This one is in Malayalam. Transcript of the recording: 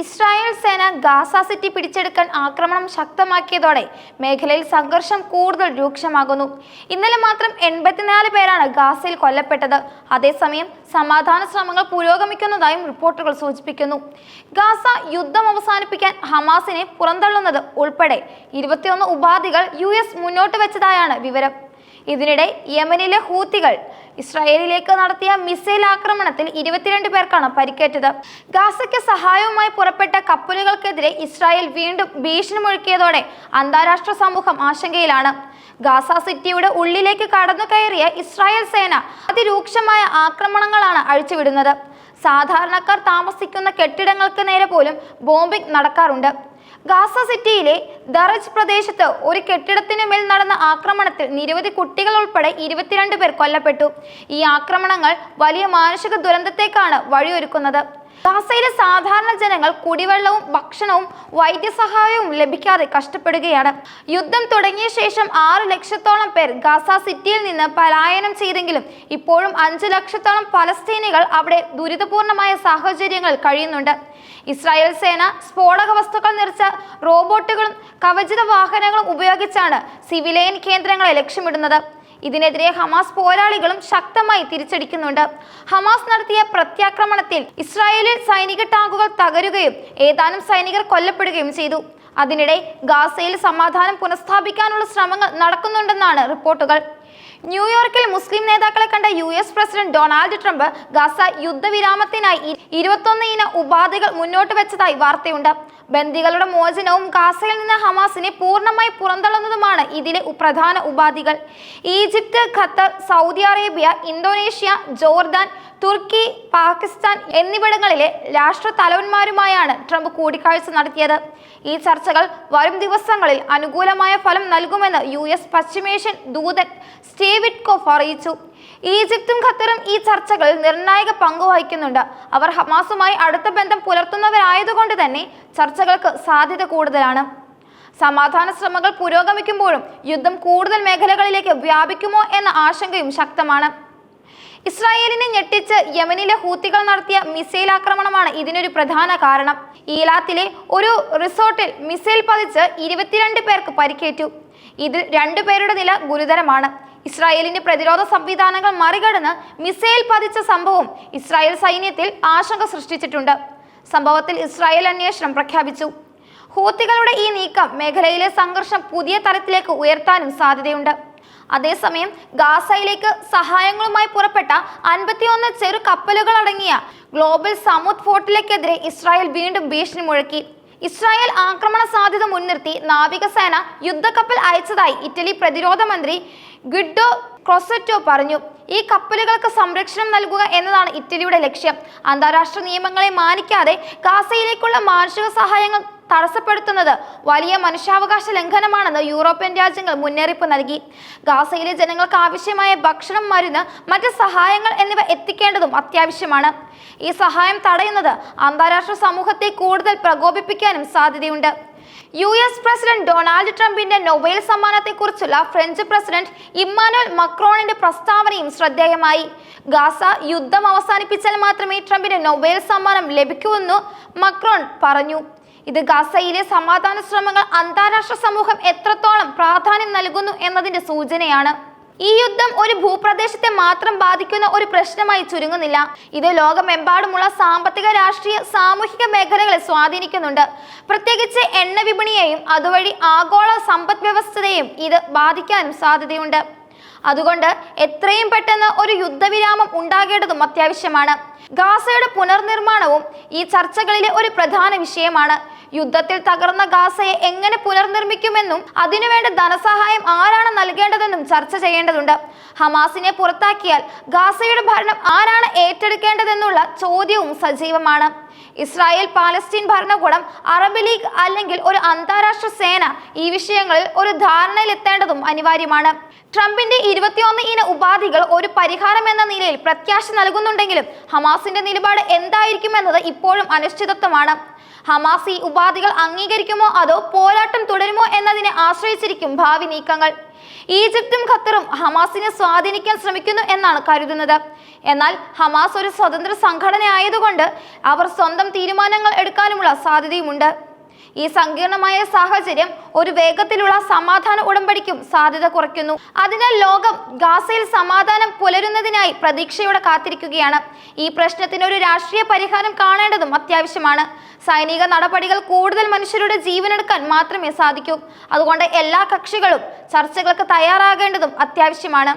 ഇസ്രായേൽ സേന ഗാസ സിറ്റി പിടിച്ചെടുക്കാൻ ആക്രമണം ശക്തമാക്കിയതോടെ മേഖലയിൽ സംഘർഷം കൂടുതൽ രൂക്ഷമാകുന്നു. ഇന്നലെ മാത്രം എൺപത്തിനാല് പേരാണ് ഗാസയിൽ കൊല്ലപ്പെട്ടത്. അതേസമയം സമാധാന ശ്രമങ്ങൾ പുരോഗമിക്കുന്നതായും റിപ്പോർട്ടുകൾ സൂചിപ്പിക്കുന്നു. ഗാസ യുദ്ധം അവസാനിപ്പിക്കാൻ ഹമാസിനെ പുറന്തള്ളുന്നത് ഉൾപ്പെടെ ഇരുപത്തിയൊന്ന് ഉപാധികൾ യു മുന്നോട്ട് വെച്ചതായാണ് വിവരം. ഇതിനിടെ യമനിലെ ഹൂത്തികൾ ഇസ്രായേലിലേക്ക് നടത്തിയ മിസൈൽ ആക്രമണത്തിൽ ഇരുപത്തിരണ്ട് പേർക്കാണ് പരിക്കേറ്റത്. ഗാസയ്ക്ക് സഹായവുമായി പുറപ്പെട്ട കപ്പലുകൾക്കെതിരെ ഇസ്രായേൽ വീണ്ടും ഭീഷണി മുഴക്കിയതോടെ അന്താരാഷ്ട്ര സമൂഹം ആശങ്കയിലാണ്. ഗാസ സിറ്റിയുടെ ഉള്ളിലേക്ക് കടന്നു കയറിയ ഇസ്രായേൽ സേന അതിരൂക്ഷമായ ആക്രമണങ്ങളാണ് അഴിച്ചുവിടുന്നത്. സാധാരണക്കാർ താമസിക്കുന്ന കെട്ടിടങ്ങൾക്ക് നേരെ പോലും ബോംബിംഗ് നടക്കാറുണ്ട്. ഗാസ സിറ്റിയിലെ ദറജ് പ്രദേശത്ത് ഒരു കെട്ടിടത്തിനു മേൽ നടന്ന ആക്രമണത്തിൽ നിരവധി കുട്ടികൾ ഉൾപ്പെടെ ഇരുപത്തിരണ്ട് പേർ കൊല്ലപ്പെട്ടു. ഈ ആക്രമണങ്ങൾ വലിയ മാനുഷിക ദുരന്തത്തേക്കാണ് വഴിയൊരുക്കുന്നത്. ഗാസയിലെ സാധാരണ ജനങ്ങൾ കുടിവെള്ളവും ഭക്ഷണവും വൈദ്യസഹായവും ലഭിക്കാതെ കഷ്ടപ്പെടുകയാണ്. യുദ്ധം തുടങ്ങിയ ശേഷം ആറ് ലക്ഷത്തോളം പേർ ഗാസ സിറ്റിയിൽ നിന്ന് പലായനം ചെയ്തെങ്കിലും ഇപ്പോഴും അഞ്ച് ലക്ഷത്തോളം പലസ്തീനികൾ അവിടെ ദുരിതപൂർണമായ സാഹചര്യങ്ങളിൽ കഴിയുന്നുണ്ട്. ഇസ്രായേൽ സേന സ്ഫോടക വസ്തുക്കൾ നിറച്ച റോബോട്ടുകളും കവചിത വാഹനങ്ങളും ഉപയോഗിച്ചാണ് സിവിലിയൻ കേന്ദ്രങ്ങളെ ലക്ഷ്യമിടുന്നത്. ഇതിനെതിരെ ഹമാസ് പോരാളികളും ശക്തമായി തിരിച്ചടിക്കുന്നുണ്ട്. ഹമാസ് നടത്തിയ പ്രത്യാക്രമണത്തിൽ ഇസ്രായേലിൽ സൈനിക ടാങ്കുകൾ തകരുകയും ഏതാനും സൈനികർ കൊല്ലപ്പെടുകയും ചെയ്തു. അതിനിടെ ഗാസയിൽ സമാധാനം പുനഃസ്ഥാപിക്കാനുള്ള ശ്രമങ്ങൾ നടക്കുന്നുണ്ടെന്നാണ് റിപ്പോർട്ടുകൾ. ന്യൂയോർക്കിൽ മുസ്ലിം നേതാക്കളെ കണ്ട U S president Donald Trump Gaza യുദ്ധവിരാമത്തിനായി ഇരുപത്തൊന്ന് ഇന ഉപാധികൾ മുന്നോട്ട് വെച്ചതായി വാർത്തയുണ്ട്. ബന്ദികളുടെ മോചനവും ഗാസയിൽ നിന്ന് ഹമാസിനെ പൂർണമായി പുറന്തള്ളുന്നതുമാണ് ഇതിലെ പ്രധാന ഉപാധികൾ. Egypt Qatar Saudi Arabia Indonesia Jordan തുർക്കി പാകിസ്ഥാൻ എന്നിവിടങ്ങളിലെ രാഷ്ട്ര തലവന്മാരുമായാണ് ട്രംപ് കൂടിക്കാഴ്ച നടത്തിയത്. ഈ ചർച്ചകൾ വരും ദിവസങ്ങളിൽ അനുകൂലമായ ഫലം നൽകുമെന്ന് യു എസ് പശ്ചിമേഷ്യൻ ദൂതൻ സ്റ്റേവിഡ് കോഫ് അറിയിച്ചു. ഈജിപ്തും ഖത്തറും ഈ ചർച്ചകളിൽ നിർണായക പങ്ക് വഹിക്കുന്നുണ്ട്. അവർ ഹമാസുമായി അടുത്ത ബന്ധം പുലർത്തുന്നവരായതുകൊണ്ട് തന്നെ ചർച്ചകൾക്ക് സാധ്യത കൂടുതലാണ്. സമാധാന ശ്രമങ്ങൾ പുരോഗമിക്കുമ്പോഴും യുദ്ധം കൂടുതൽ മേഖലകളിലേക്ക് വ്യാപിക്കുമോ എന്ന ആശങ്കയും ശക്തമാണ്. ഇസ്രായേലിനെ ഞെട്ടിച്ച് യമനിലെ ഹൂത്തികൾ നടത്തിയ മിസൈൽ ആക്രമണമാണ് ഇതിനൊരു പ്രധാന കാരണം. ഈലാത്തിലെ ഒരു റിസോർട്ടിൽ മിസൈൽ പതിച്ച് ഇരുപത്തിരണ്ട് പേർക്ക് പരിക്കേറ്റു. ഇതിൽ രണ്ടുപേരുടെ നില ഗുരുതരമാണ്. ഇസ്രായേലിന്റെ പ്രതിരോധ സംവിധാനങ്ങൾ മറികടന്ന് മിസൈൽ പതിച്ച സംഭവം ഇസ്രായേൽ സൈന്യത്തിൽ ആശങ്ക സൃഷ്ടിച്ചിട്ടുണ്ട്. സംഭവത്തിൽ ഇസ്രായേൽ അന്വേഷണം പ്രഖ്യാപിച്ചു. ഹൂത്തികളുടെ ഈ നീക്കം മേഖലയിലെ സംഘർഷം പുതിയ തലത്തിലേക്ക് ഉയർത്താനും സാധ്യതയുണ്ട്. അതേസമയം ഗാസയിലേക്ക് സഹായങ്ങളുമായി പുറപ്പെട്ട അൻപത്തിയൊന്ന് ചെറു കപ്പലുകളടങ്ങിയ ഗ്ലോബൽ സമുദ് ഫോർട്ടിലേക്കെതിരെ ഇസ്രായേൽ വീണ്ടും ഭീഷണി മുഴക്കി. ഇസ്രായേൽ ആക്രമണ സാധ്യത മുൻനിർത്തി നാവികസേന യുദ്ധക്കപ്പൽ അയച്ചതായി ഇറ്റലി പ്രതിരോധ മന്ത്രി ഗുഡോ ക്രോസറ്റോ പറഞ്ഞു. ഈ കപ്പലുകൾക്ക് സംരക്ഷണം നൽകുക എന്നതാണ് ഇറ്റലിയുടെ ലക്ഷ്യം. അന്താരാഷ്ട്ര നിയമങ്ങളെ മാനിക്കാതെ ഗാസയിലേക്കുള്ള മാനുഷിക സഹായങ്ങൾ തടസ്സപ്പെടുത്തുന്നത് വലിയ മനുഷ്യാവകാശ ലംഘനമാണെന്ന് യൂറോപ്യൻ രാജ്യങ്ങൾ മുന്നറിയിപ്പ് നൽകി. ഗാസയിലെ ജനങ്ങൾക്ക് ആവശ്യമായ ഭക്ഷണം മരുന്ന് മറ്റ് സഹായങ്ങൾ എന്നിവ എത്തിക്കേണ്ടതും അത്യാവശ്യമാണ്. ഈ സഹായം തടയുന്നത് അന്താരാഷ്ട്ര സമൂഹത്തെ കൂടുതൽ പ്രകോപിപ്പിക്കാനും സാധ്യതയുണ്ട്. യു എസ് പ്രസിഡന്റ് ഡൊണാൾഡ് ട്രംപിന്റെ നൊബേൽ സമ്മാനത്തെക്കുറിച്ചുള്ള ഫ്രഞ്ച് പ്രസിഡന്റ് ഇമ്മാനുവൽ മക്രോണിന്റെ പ്രസ്താവനയും ശ്രദ്ധേയമായി. ഗാസ യുദ്ധം അവസാനിപ്പിച്ചാൽ മാത്രമേ ട്രംപിന് നൊബേൽ സമ്മാനം ലഭിക്കൂവെന്നു മക്രോൺ പറഞ്ഞു. ഇത് ഗാസയിലെ സമാധാന ശ്രമങ്ങൾ അന്താരാഷ്ട്ര സമൂഹം എത്രത്തോളം പ്രാധാന്യം നൽകുന്നു എന്നതിന്റെ സൂചനയാണ്. ഈ യുദ്ധം ഒരു ഭൂപ്രദേശത്തെ മാത്രം ബാധിക്കുന്ന ഒരു പ്രശ്നമായി ചുരുങ്ങുന്നില്ല. ഇത് ലോകമെമ്പാടുമുള്ള സാമ്പത്തിക രാഷ്ട്രീയ സാമൂഹിക മേഖലകളെ സ്വാധീനിക്കുന്നുണ്ട്. പ്രത്യേകിച്ച് എണ്ണ വിപണിയെയും അതുവഴി ആഗോള സമ്പദ് വ്യവസ്ഥയെയും ഇത് ബാധിക്കാനും സാധ്യതയുണ്ട്. അതുകൊണ്ട് എത്രയും പെട്ടെന്ന് ഒരു യുദ്ധവിരാമം ഉണ്ടാകേണ്ടതും അത്യാവശ്യമാണ്. ഗാസയുടെ പുനർനിർമ്മാണവും ഈ ചർച്ചകളിലെ ഒരു പ്രധാന വിഷയമാണ്. യുദ്ധത്തിൽ തകർന്ന ഗാസയെ എങ്ങനെ പുനർനിർമ്മിക്കുമെന്നും അതിനുവേണ്ട ധനസഹായം ആരാണ് നൽകേണ്ടതെന്നും ചർച്ച ചെയ്യേണ്ടതുണ്ട്. ഹമാസിനെ പുറത്താക്കിയാൽ ഗാസയുടെ ഭരണം ആരാണ് ഏറ്റെടുക്കേണ്ടതെന്നുള്ള ചോദ്യവും സജീവമാണ്. ഇസ്രായേൽ പാലസ്തീൻ ഭരണകൂടം അറബ് ലീഗ് അല്ലെങ്കിൽ ഒരു അന്താരാഷ്ട്ര സേന ഈ വിഷയങ്ങളിൽ ഒരു ധാരണയിലെത്തേണ്ടതും അനിവാര്യമാണ്. ട്രംപിന്റെ ഇരുപത്തിയൊന്ന് ഇന ഉപാധികൾ ഒരു പരിഹാരം എന്ന നിലയിൽ പ്രത്യാശ നൽകുന്നുണ്ടെങ്കിലും ഹമാസിന്റെ നിലപാട് എന്തായിരിക്കുമെന്നത് ഇപ്പോഴും അനിശ്ചിതത്വമാണ്. ഹമാസ് ഈ ഉപാധികൾ അംഗീകരിക്കുമോ അതോ പോരാട്ടം തുടരുമോ എന്നതിനെ ആശ്രയിച്ചിരിക്കും ഭാവി നീക്കങ്ങൾ. ഈജിപ്തും ഖത്തറും ഹമാസിനെ സ്വാധീനിക്കാൻ ശ്രമിക്കുന്നു എന്നാണ് കരുതുന്നത്. എന്നാൽ ഹമാസ് ഒരു സ്വതന്ത്ര സംഘടന ആയതുകൊണ്ട് അവർ സ്വന്തം തീരുമാനങ്ങൾ എടുക്കാനുമുള്ള സാധ്യതയുമുണ്ട്. ഈ സങ്കീർണമായ സാഹചര്യം ഒരു വേഗത്തിലുള്ള സമാധാന ഉടമ്പടിക്കും സാധ്യത കുറയ്ക്കുന്നു. അതിനാൽ ലോകം ഗാസയിൽ സമാധാനം പുലരുന്നതിനായി പ്രതീക്ഷയോടെ കാത്തിരിക്കുകയാണ്. ഈ പ്രശ്നത്തിന് ഒരു രാഷ്ട്രീയ പരിഹാരം കാണേണ്ടതും അത്യാവശ്യമാണ്. സൈനിക നടപടികൾ കൂടുതൽ മനുഷ്യരുടെ ജീവനെടുക്കാൻ മാത്രമേ സാധിക്കൂ. അതുകൊണ്ട് എല്ലാ കക്ഷികളും ചർച്ചകൾക്ക് തയ്യാറാകേണ്ടതും അത്യാവശ്യമാണ്.